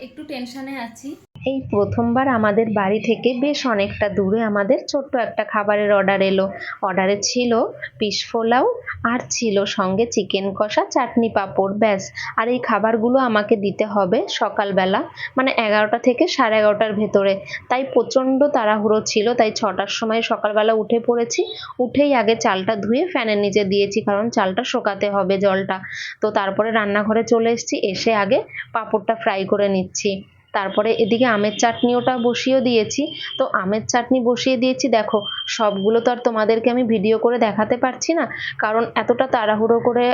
একটু টেনশানে আছি। এই প্রথমবার আমাদের বাড়ি থেকে বেশ অনেকটা দূরে আমাদের ছোট্ট একটা খাবারের অর্ডার এলো। অর্ডারে ছিল পিস পোলাও আর ছিল সঙ্গে চিকেন কষা, চাটনি পাঁপড়, ব্যাস। আর এই খাবারগুলো আমাকে দিতে হবে সকালবেলা মানে এগারোটা থেকে সাড়ে এগারোটার ভেতরে। তাই প্রচণ্ড তাড়াহুড়ো ছিল, তাই ছটার সময় সকালবেলা উঠে পড়েছি। উঠেই আগে চালটা ধুয়ে ফ্যানের নিচে দিয়েছি, কারণ চালটা শোকাতে হবে জলটা। তো তারপরে রান্নাঘরে চলে এসেছি, এসে আগে পাঁপড়টা ফ্রাই করে নিচ্ছি। তারপরে এদিকে আমের চাটনিওটা বসিয়েও দিয়েছি। তো আমের চাটনি বসিয়ে দিয়েছি, দেখো, সবগুলো তো আর তোমাদেরকে আমি ভিডিও করে দেখাতে পারছি না, কারণ এতটা তাড়াহুড়ো করে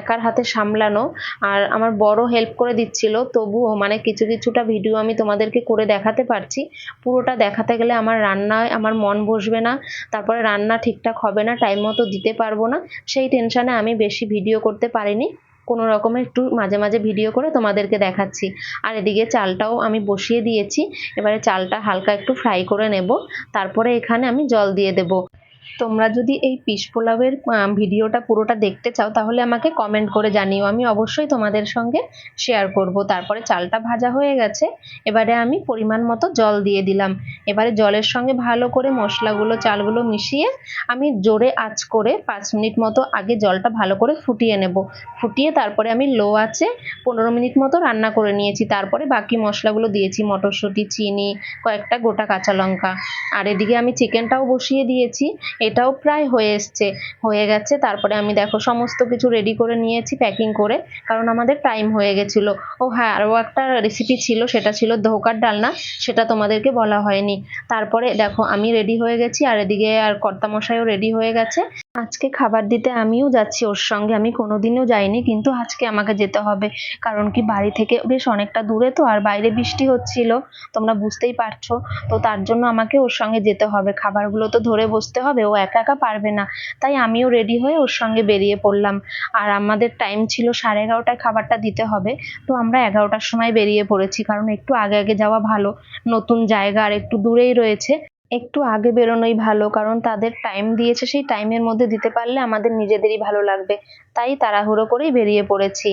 একার হাতে সামলানো, আর আমার বড় হেল্প করে দিচ্ছিল, তবুও মানে কিছু কিছুটা ভিডিও আমি তোমাদেরকে করে দেখাতে পারছি। পুরোটা দেখাতে গেলে আমার রান্নায় আমার মন বসবে না, তারপরে রান্না ঠিকঠাক হবে না টাইম মতো দিতে পারব না, সেই টেনশনে আমি বেশি ভিডিও করতে পারিনি। কোনো রকমের একটু মাঝে মাঝে ভিডিও করে তোমাদেরকে দেখাচ্ছি। আর এদিকে চালটাও আমি বসিয়ে দিয়েছি। এবারে চালটা হালকা একটু ফ্রাই করে নেব। তারপরে এখানে আমি জল দিয়ে দেব। তোমরা যদি এই পিস পোলাওয়ের ভিডিওটা পুরোটা দেখতে চাও, তাহলে আমাকে কমেন্ট করে জানিও। আমি অবশ্যই তোমাদের সঙ্গে শেয়ার করব। তারপরে চালটা ভাজা হয়ে গেছে। এবারে আমি পরিমাণ মতো জল দিয়ে দিলাম। এবারে জলের সঙ্গে ভালো করে মশলাগুলো, চালগুলো মিশিয়ে আমি জোরে আঁচ করে পাঁচ মিনিট মতো আগে জলটা ভালো করে ফুটিয়ে নেব। ফুটিয়ে তারপরে আমি লো আছে পনেরো মিনিট মতো রান্না করে নিয়েছি। তারপরে বাকি মশলাগুলো দিয়েছি, মটরশুঁটি, চিনি, কয়েকটা গোটা কাঁচা লঙ্কা। আর এদিকে আমি চিকেনটাও বসিয়ে দিয়েছি। এটাও প্রায় হয়ে এসছে, হয়ে গেছে। তারপরে আমি দেখো সমস্ত কিছু রেডি করে নিয়েছি প্যাকিং করে, কারণ আমাদের টাইম হয়ে গেছিল। ও হ্যাঁ আরও একটা রেসিপি ছিল, সেটা ছিল ধোকার ডালনা, সেটা তোমাদেরকে বলা হয়নি। তারপরে দেখো আমি রেডি হয়ে গেছি, আর এদিকে আর কর্তামশাইও রেডি হয়ে গেছে। আজকে খাবার দিতে আমিও যাচ্ছি ওর সঙ্গে। আমি কোনোদিনও যাইনি, কিন্তু আজকে আমাকে যেতে হবে। কারণ কি, বাড়ি থেকে বেশ অনেকটা দূরে তো, আর বাইরে বৃষ্টি হচ্ছিল, তোমরা বুঝতেই পারছ। তো তার জন্য আমাকে ওর সঙ্গে যেতে হবে। খাবারগুলো তো ধরে বসতে হবে, ও একা একা পারবে না। তাই আমিও রেডি হয়ে ওর সঙ্গে বেরিয়ে পড়লাম। আর আমাদের টাইম ছিল সাড়ে এগারোটায় খাবারটা দিতে হবে। তো আমরা এগারোটার সময় বেরিয়ে পড়েছি, কারণ একটু আগে আগে যাওয়া ভালো। নতুন জায়গা আর একটু দূরেই রয়েছে। একটু আগে বেরোনোই ভালো, কারণ তাদের টাইম দিয়েছে, সেই টাইমের মধ্যে দিতে পারলে আমাদের নিজেদেরই ভালো লাগবে। তাই তাড়াহুড়ো করেই বেরিয়ে পড়েছি।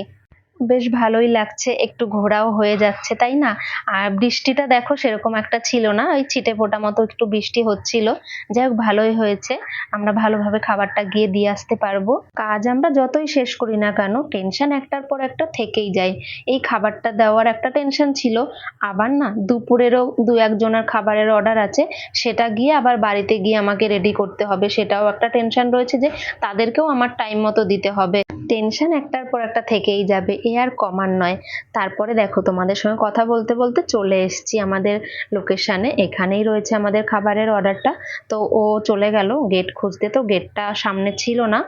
বেশ ভালোই লাগছে, একটু ঘোরাও হয়ে যাচ্ছে, তাই না? আর বৃষ্টিটা দেখো সেরকম একটা ছিল না, ওই ছিটে ফোটা মতো একটু বৃষ্টি হচ্ছিল। যাই হোক, ভালোই হয়েছে, আমরা ভালোভাবে খাবারটা গিয়ে দিয়ে আসতে পারব। কাজ আমরা যতই শেষ করি না কেন টেনশন একটার পর একটা থেকেই যায়। এই খাবারটা দেওয়ার একটা টেনশন ছিল। আবার না, দুপুরেরও দু একজনের খাবারের অর্ডার আছে, সেটা গিয়ে আবার বাড়িতে গিয়ে আমাকে রেডি করতে হবে। সেটাও একটা টেনশন রয়েছে যে, তাদেরকেও আমার টাইম মতো দিতে হবে। টেনশন একটার পর একটা থেকেই যাবে, এ আর কমার নয়। তারপরে দেখো তোমাদের সঙ্গে কথা বলতে বলতে চলে এসেছি আমাদের লোকেশানে এখানেই রয়েছে আমাদের খাবারের অর্ডারটা তো ও চলে গেল গেট খুঁজতে। তো গেটটা সামনে ছিল না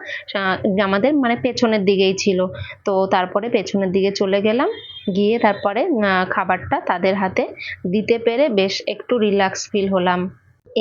আমাদের মানে পেছনের দিকেই ছিল। তো তারপরে পেছনের দিকে চলে গেলাম। গিয়ে তারপরে খাবারটা তাদের হাতে দিতে পেরে বেশ একটু রিল্যাক্স ফিল হলাম।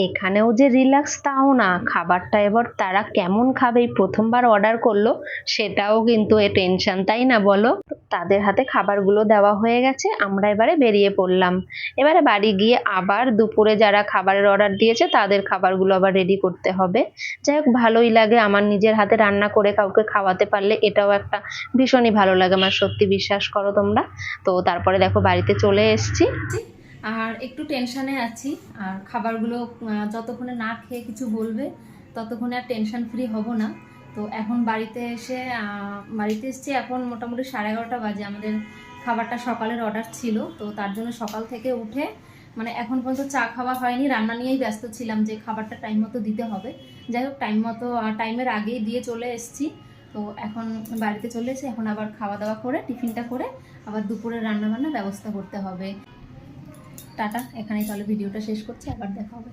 এখানেও যে রিল্যাক্স তাও না। খাবারটা এবার তারা কেমন খাবে? এই প্রথমবার অর্ডার করল, সেটাও কিন্তু এ টেনশন তাই না বলো? তাদের হাতে খাবারগুলো দেওয়া হয়ে গেছে, আমরা এবারে বেরিয়ে পড়লাম। এবারে বাড়ি গিয়ে আবার দুপুরে যারা খাবারের অর্ডার দিয়েছে, তাদের খাবারগুলো আবার রেডি করতে হবে। যাই হোক, ভালোই লাগে আমার নিজের হাতে রান্না করে কাউকে খাওয়াতে পারলে, এটাও একটা ভীষণই ভালো লাগে। আমার সত্যি বিশ্বাস করো তোমরা। তো তারপরে দেখো বাড়িতে চলে এসেছি। আর একটু টেনশানে আছি। আর খাবারগুলো যতক্ষণে না খেয়ে কিছু বলবে, ততক্ষণে আর টেনশন ফ্রি হব না। তো এখন বাড়িতে এসে বাড়িতে এসেছি এখন মোটামুটি সাড়ে এগারোটা বাজে। আমাদের খাবারটা সকালের অর্ডার ছিল। তো তার জন্য সকাল থেকে উঠে মানে এখন পর্যন্ত চা খাওয়া হয়নি, রান্না নিয়েই ব্যস্ত ছিলাম যে খাবারটা টাইম মতো দিতে হবে। যাই হোক টাইম মতো টাইমের আগেই দিয়ে চলে এসেছি। তো এখন বাড়িতে চলে এসে এখন আবার খাওয়া দাওয়া করে, টিফিনটা করে আবার দুপুরে রান্না বান্নার ব্যবস্থা করতে হবে। টাটা এখানেই তাহলে ভিডিওটা শেষ করছি আবার দেখা হবে।